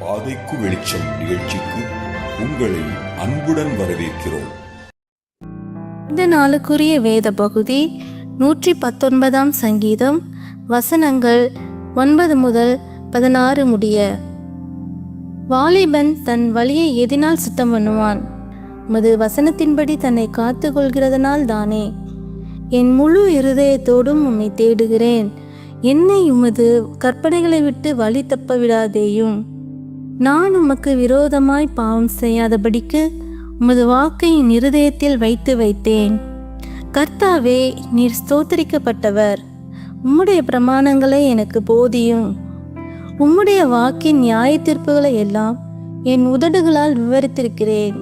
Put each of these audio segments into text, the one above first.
பாதைக்கு வெளிச்சம் நிகழ்ச்சிக்கு உங்களை அன்புடன் வரவேற்கிறோம். இந்த நாளுக்குரிய வேத பகுதி நூற்றி பத்தொன்பதாம் சங்கீதம் வசனங்கள் ஒன்பது முதல் பதினாறு முடிய. வாலிபன் தன் வழியை எதினால் சுத்தம் பண்ணுவான். உமது வசனத்தின்படி தன்னை காத்து கொள்கிறதனால் தானே. என் முழு இருதயத்தோடும் உம்மை தேடுகிறேன். என்னை உமது கற்பனைகளை விட்டு வழி தப்ப விடாதேயும். நான் உமக்கு விரோதமாய் பாவம் செய்யாதபடிக்கு உமது வாக்கை என் இருதயத்தில் வைத்து வைத்தேன். கர்த்தாவே நீர் ஸ்தோத்தரிக்கப்பட்டவர். உம்முடைய பிரமாணங்களை எனக்கு போதியும். உம்முடைய வாக்கின் நியாய தீர்ப்புகளை எல்லாம் என் உதடுகளால் விவரித்திருக்கிறேன்.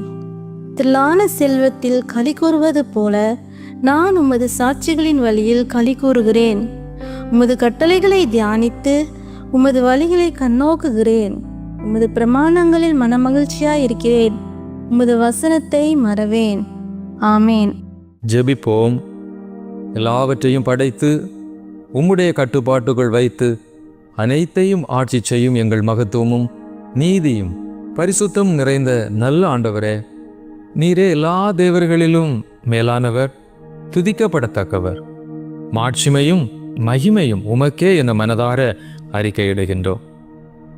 திரளான செல்வத்தில் களி கூறுவது போல நான் உமது சாட்சிகளின் வழியில் களி கூறுகிறேன். உமது கட்டளைகளை தியானித்து உமது வழிகளை கண்ணோக்குகிறேன். உமது பிரமாணங்களில் மனமகிழ்ச்சியாய் இருக்கிறேன். உமது வசனத்தை மறவேன். ஆமேன். ஜெபிப்போம். எல்லாவற்றையும் படைத்து உம்முடைய கட்டுப்பாட்டுக்குள் வைத்து அனைத்தையும் ஆட்சி செய்யும் எங்கள் மகத்துவமும் நீதியும் பரிசுத்தம் நிறைந்த நல்ல ஆண்டவரே நீரே எல்லா தேவர்களிலும் மேலானவர் துதிக்கப்படத்தக்கவர். மாட்சிமையும் மகிமையும் உமக்கே என மனதார அறிக்கையிடுகின்றோம்.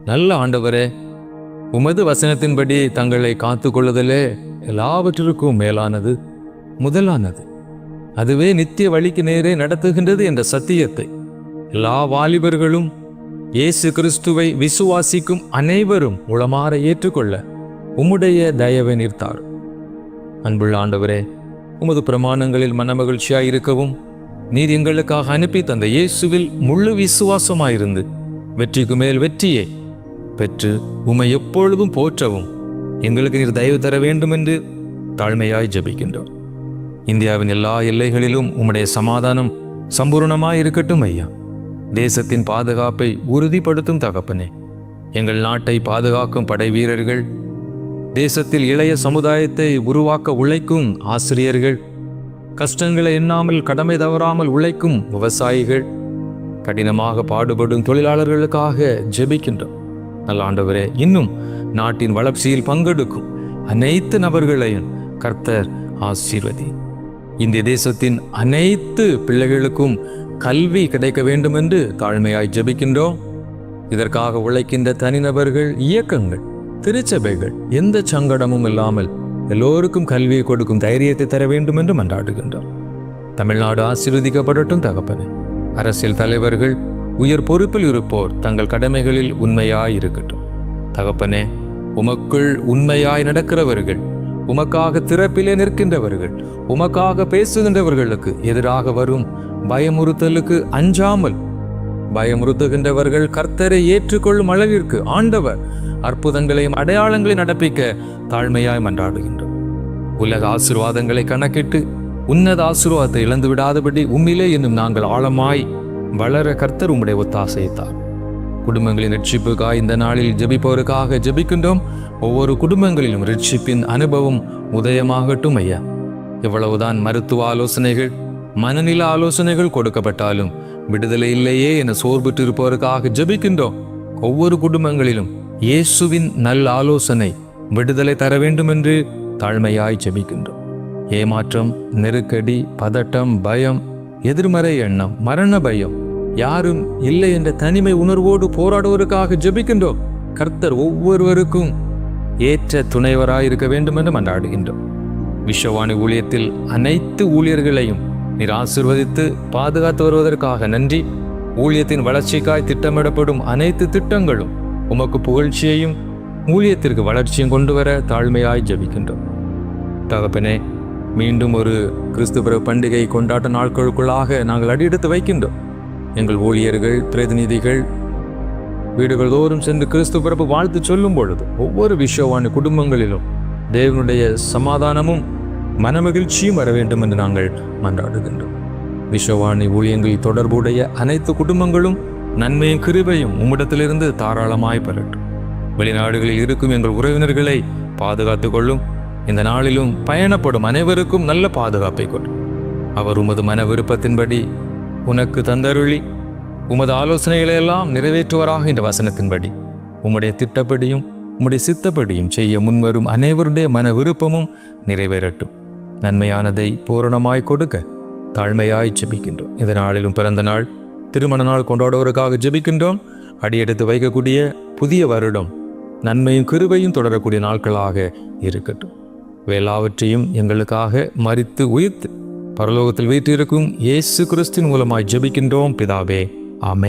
நல்ல ஆண்டவரே உமது வசனத்தின்படி தங்களை காத்துக்கொள்ளுதலே எல்லாவற்றிற்கும் மேலானது முதலானது. அதுவே நித்திய வழிக்கு நேரே நடத்துகின்றது என்ற சத்தியத்தை எல்லா வாலிபர்களும் இயேசு கிறிஸ்துவை விசுவாசிக்கும் அனைவரும் உளமாற ஏற்றுக்கொள்ள உம்முடைய தயவை நிறுத்தார். அன்புள்ள ஆண்டவரே உமது பிரமாணங்களில் மனமகிழ்ச்சியாய் இருக்கவும் நீர் எங்களுக்காக அனுப்பி தந்த இயேசுவில் முழு விசுவாசமாயிருந்து வெற்றிக்கு மேல் வெற்றியை பெற்று உம்மை எப்பொழுதும் போற்றவும் எங்களுக்கு நீர் தயவு தர வேண்டும் என்று தாழ்மையாய் ஜெபிக்கின்றோம். இந்தியாவின் எல்லா எல்லைகளிலும் உம்முடைய சமாதானம் சம்பூர்ணமாய் இருக்கட்டும் ஐயா. தேசத்தின் பாதுகாப்பை உறுதிப்படுத்தும் தகப்பனே. எங்கள் நாட்டை பாதுகாக்கும் படை வீரர்கள் தேசத்தில் இளைய சமுதாயத்தை உருவாக்க உழைக்கும் ஆசிரியர்கள் கஷ்டங்களை எண்ணாமல் கடமை தவறாமல் உழைக்கும் விவசாயிகள் கடினமாக பாடுபடும் தொழிலாளர்களுக்காக ஜெபிக்கின்றோம். நல்ல ஆண்டவரே இன்னும் நாட்டின் வளர்ச்சியில் பங்கெடுக்கும் அனைத்து நபர்களையும் கர்த்தர் ஆசீர்வதி. இந்திய தேசத்தின் அனைத்து பிள்ளைகளுக்கும் கல்வி கிடைக்க வேண்டும் என்று தாழ்மையாய் ஜெபிக்கின்றோம். இதற்காக உழைக்கின்ற தனிநபர்கள் இயக்கங்கள் திருச்சபைகள் எந்த சங்கடமும் இல்லாமல் எல்லோருக்கும் கல்வியை கொடுக்கும் தைரியத்தை தர வேண்டும் என்று மன்றாடுகின்றோம். தமிழ்நாடு ஆசீர்வதிக்கப்படட்டும் தகப்பனே. அரசியல் தலைவர்கள் உயர் பொறுப்பில் இருப்போர் தங்கள் கடமைகளில் உண்மையாய் இருக்கட்டும் தகப்பனே உமக்குள் உண்மையாய் நடக்கிறவர்கள் உமக்காக திறப்பிலே நிற்கின்றவர்கள் உமக்காக பேசுகின்றவர்களுக்கு எதிராக வரும் பயமுறுத்தலுக்கு அஞ்சாமல் பயமுறுத்துகின்றவர்கள் கர்த்தரை ஏற்றுக்கொள்ளும் அளவிற்கு ஆண்டவர் அற்புதங்களையும் அடையாளங்களையும் நடப்பிக்க தாழ்மையாய் மன்றாடுகின்றோம். உலக ஆசீர்வாதங்களை கணக்கிட்டு உன்னத ஆசீர்வாதத்தை இழந்து விடாதபடி உம்மிலே என்னும் நாங்கள் ஆழமாய் வளர கர்த்தர் உம்முடைய ஒத்தாசைத்தார் குடும்பங்களின் ரட்சிப்புக்காக இந்த நாளில் ஜெபிப்பவருக்காக ஜெபிக்கின்றோம். ஒவ்வொரு குடும்பங்களிலும் ரட்சிப்பின் அனுபவம் உதயமாகட்டும் ஐயா. எவ்வளவுதான் மருத்துவ ஆலோசனைகள் மனநில ஆலோசனைகள் கொடுக்கப்பட்டாலும் விடுதலை இல்லையே என சோர்வுற்று இருப்பவருக்காக ஜபிக்கின்றோம். ஒவ்வொரு குடும்பங்களிலும் இயேசுவின் நல்ல ஆலோசனை விடுதலை தர வேண்டும் என்று தாழ்மையாய் ஜெபிக்கின்றோம். ஏமாற்றம் நெருக்கடி பதட்டம் பயம் எதிர்மறை எண்ணம் மரண பயம். யாரும் இல்லை என்ற தனிமை உணர்வோடு போராடுவதற்காக ஜெபிக்கின்றோம். கர்த்தர் ஒவ்வொருவருக்கும் ஏற்ற துணைவராய் இருக்க வேண்டும் என்று மன்றாடுகின்றோம். விஸ்வவாணி ஊழியத்தில் அனைத்து ஊழியர்களையும் நீர் ஆசிர்வதித்து பாதுகாத்து வருவதற்காக நன்றி. ஊழியத்தின் வளர்ச்சிக்காய் திட்டமிடப்படும் அனைத்து திட்டங்களும் உமக்கு புகழ்ச்சியையும் ஊழியத்திற்கு வளர்ச்சியும் கொண்டு வர தாழ்மையாய் ஜபிக்கின்றோம். தகப்பனே மீண்டும் ஒரு கிறிஸ்துவ பண்டிகை கொண்டாட்ட நாட்களுக்குள்ளாக நாங்கள் அடியெடுத்து வைக்கின்றோம். எங்கள் ஊழியர்கள் பிரதிநிதிகள் வீடுகள் தோறும் சென்று கிறிஸ்து பிறப்பு வாழ்த்து சொல்லும் பொழுது ஒவ்வொரு விஸ்வவாணி குடும்பங்களிலும் தேவனுடைய சமாதானமும் மனமகிழ்ச்சியும் வர வேண்டும் என்று நாங்கள் மன்றாடுகின்றோம். விஸ்வவாணி ஊழியங்களில் தொடர்புடைய அனைத்து குடும்பங்களும் நன்மையும் கிருபையும் உம்மிடத்திலிருந்து தாராளமாய் பெறட்டும். வெளிநாடுகளில் இருக்கும் எங்கள் உறவினர்களை பாதுகாத்துக் கொள்ளும் இந்த நாளிலும் பயணப்படும் அனைவருக்கும் நல்ல பாதுகாப்பை கொடு. அவர் உமது மன விருப்பத்தின்படி உனக்கு தந்தருளி உமது ஆலோசனைகளை எல்லாம் நிறைவேற்றுவராக என்ற வசனத்தின்படி. உம்முடைய திட்டப்படியும் உம்முடைய சித்தப்படியும் செய்ய முன்வரும் அனைவருடைய மன விருப்பமும் நிறைவேறட்டும். நன்மையானதை பூரணமாய் கொடுக்க தாழ்மையாய் ஜெபிக்கின்றோம். இந்த நாளிலும் பிறந்த நாள் திருமண நாள் கொண்டாடுவதற்காக ஜெபிக்கின்றோம். அடியெடுத்து வைக்கக்கூடிய புதிய வருடம் நன்மையும் கிருபையும் தொடரக்கூடிய நாட்களாக இருக்கட்டும். எல்லாவற்றையும் எங்களுக்காக மறித்து உயிர்த்து பரலோகத்தில் வீற்றிருக்கும் இயேசு கிறிஸ்தின் மூலமாய் ஜெபிக்கின்றோம் பிதாவே. ஆமே